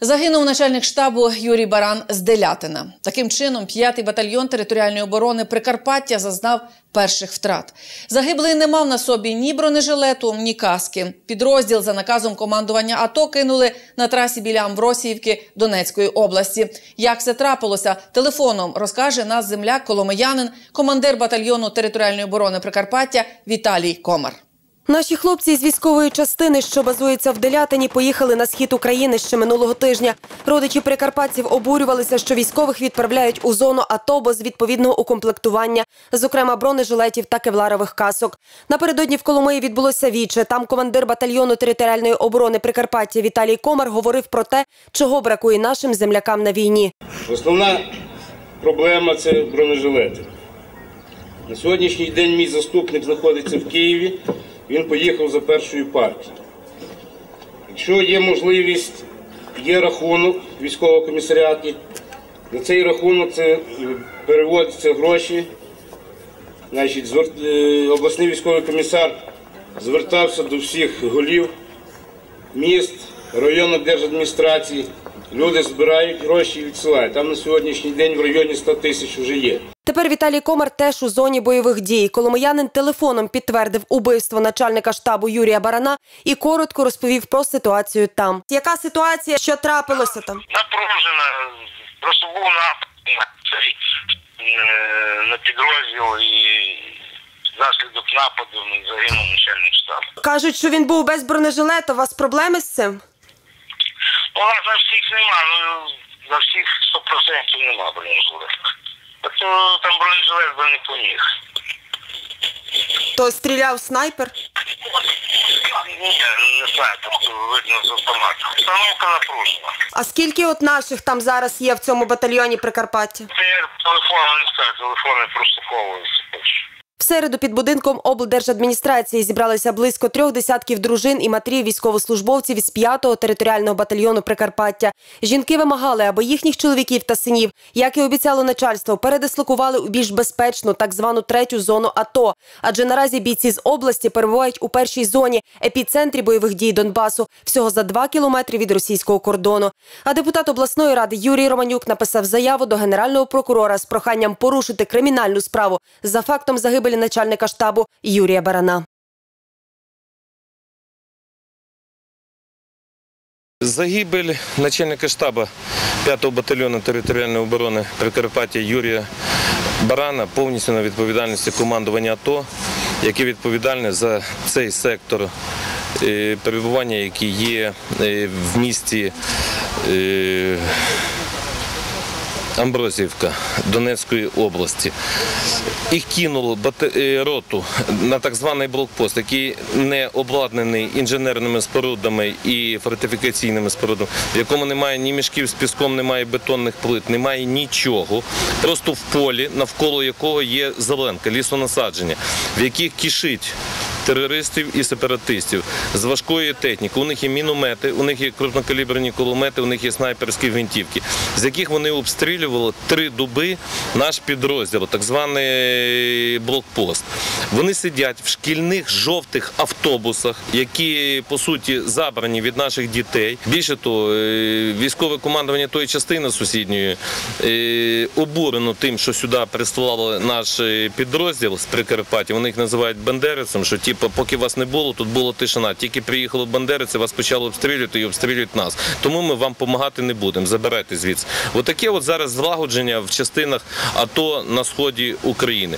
Загинув начальник штабу Юрій Баран з Делятина. Таким чином, 5-й батальйон територіальної оборони Прикарпаття зазнав перших втрат. Загиблий не мав на собі ні бронежилету, ні каски. Підрозділ за наказом командування АТО кинули на трасі біля Амвросіївки Донецької області. Як це трапилося, телефоном розкаже нас земляк коломиянин, командир батальйону територіальної оборони Прикарпаття Віталій Комар. Наші хлопці з військової частини, що базується в Делятині, поїхали на схід України ще минулого тижня. Родичі прикарпатців обурювалися, що військових відправляють у зону АТО без відповідного укомплектування, зокрема бронежилетів та кевларових касок. Напередодні в Коломиї відбулося віче. Там командир батальйону територіальної оборони Прикарпаття Віталій Комар говорив про те, чого бракує нашим землякам на війні. Основна проблема це бронежилети. На сьогоднішній день мій заступник знаходиться в Києві. Він поїхав за першою партією. Якщо є можливість, є рахунок в військовому комісаріаті, на цей рахунок це е, переводяться гроші. Значить, е, обласний військовий комісар звертався до всіх голів міст, районних держадміністрацій. Люди збирають гроші і відсилають. Там на сьогоднішній день в районі 100 тисяч вже є. Тепер Віталій Комар теж у зоні бойових дій. Коломиянин телефоном підтвердив убивство начальника штабу Юрія Барана і коротко розповів про ситуацію там. Яка ситуація, що трапилося там? напружена. Просто був на цей е, на підрозділ і внаслідок нападу загинув начальник штабу. Кажуть, що він був без бронежилета. У вас проблеми з цим? У нас на всіх нема, ну на всіх 100% нема бронежилета. Тобто там бронежилет би не поміг. То стріляв снайпер. Ні, не знаю, тобто видно з автомату. Установка напружена. А скільки от наших там зараз є в цьому батальйоні Прикарпаття? Це я не скажу, телефони прослуховуються. В середу під будинком облдержадміністрації зібралися близько трьох десятків дружин і матрів військовослужбовців із 5-го територіального батальйону Прикарпаття. Жінки вимагали, аби їхніх чоловіків та синів, як і обіцяло начальство, передислокували у більш безпечну так звану третю зону АТО. Адже наразі бійці з області перебувають у першій зоні епіцентрі бойових дій Донбасу, всього за два кілометри від російського кордону. А депутат обласної ради Юрій Романюк написав заяву до генерального прокурора з проханням порушити кримінальну справу за фактом загибелі начальника штабу Юрія Барана. Загибель начальника штабу 5-го батальйону територіальної оборони Прикарпаття Юрія Барана повністю на відповідальності командування АТО, яке відповідальне за цей сектор е, перебування, який є е, в місті е, Амброзівка Донецької області. Їх кинуло е, роту на так званий блокпост, який не обладнаний інженерними спорудами і фортифікаційними спорудами, в якому немає ні мішків з піском, немає бетонних плит, немає нічого. Просто в полі, навколо якого є зеленка, лісонасадження, в яких кишить терористів і сепаратистів з важкої техніки. У них є міномети, у них є крупнокаліберні кулемети, у них є снайперські гвинтівки, з яких вони обстрілювали три дуби наш підрозділ, так званий блокпост. Вони сидять в шкільних жовтих автобусах, які по суті забрані від наших дітей. Більше того, е, військове командування тої частини сусідньої е, обурено тим, що сюди прислали наш е, підрозділ з Прикарпаття. Вони їх називають бандерицем, що типу, поки вас не було, тут була тишина. Тільки приїхали бандериці, вас почали обстрілювати і обстрілюють нас. Тому ми вам допомагати не будемо. Забирайте звідси. Отаке от зараз злагодження в частинах АТО на сході України.